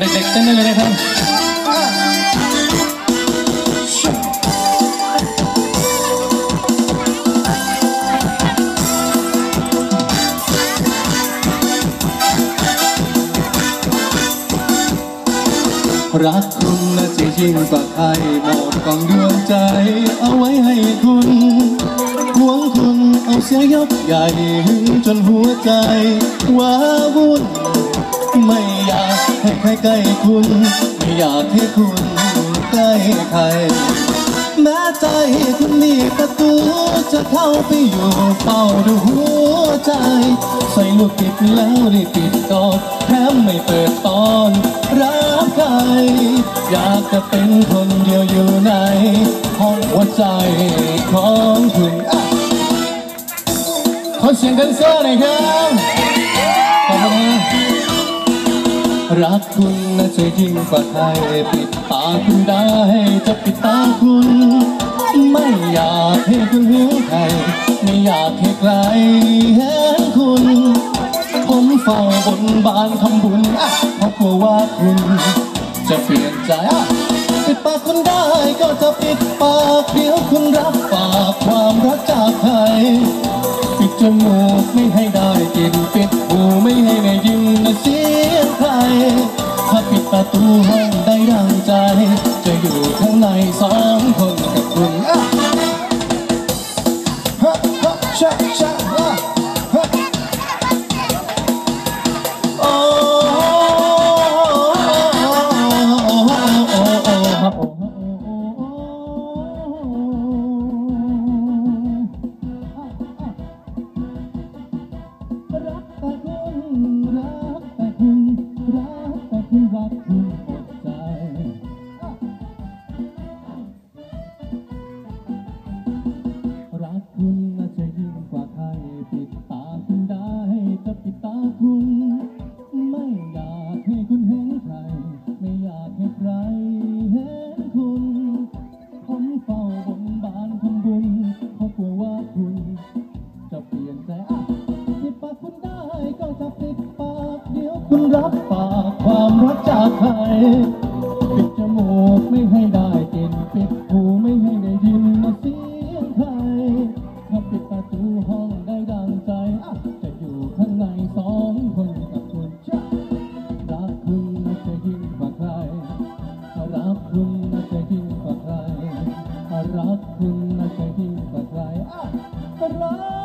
เด็กๆเต้นได้เลยนะครับรักคุณนะจะยิ่งกว่าใครมอบกองดวงใจ เอาไว้ให้คุณหวงคุณเอาเสียยกใหญ่หึงจนหัวใจว้าวุ่นไม่ ให้ใครใกล้คุณไม่อยากให้คุณใกล้ใคร แม้ใจคุณมีประตู จะเข้าไปอยู่เฝ้าดูหัวใจ ใส่ลูกปิดแล้วรีบปิดก่อนแถมไม่เปิดตอนรับใคร อยากจะเป็นคนเดียวอยู่ในห้องหัวใจของคุณขอเสียงแดนเซอร์หน่อยครับ รักคุณนะจะยิ่งกว่าใครปิดตาคุณได้จะปิดตาคุณ ไม่อยากให้คุณหิวใครไม่อยากให้ใครเห็นคุณ ผมเฝ้าบนบานทำบุญอะเพราะกลัวว่าคุณ จะเปลี่ยนใจอะปิดปากคุณได้ก็จะปิดปากเดี๋ยวคุณรับปากความรักจากใครปิดจมูกไม่ให้ได้กลินปิดหูไม่ให้ได้ยินเสียงใคร ถ้าปิดประตูห้องได้ดังใจ จะอยู่ข้างในส คุณ ไม่อยากให้คุณเห็นใคร ไม่อยากให้ใครเห็นคุณ ผมเฝ้าบนบานทำบุญเพราะกลัวว่าคุณ จะเปลี่ยนใจอะปิดปากคุณได้ก็จะปิดปาก เดี๋ยวคุณรับปากความรักจากใคร รัก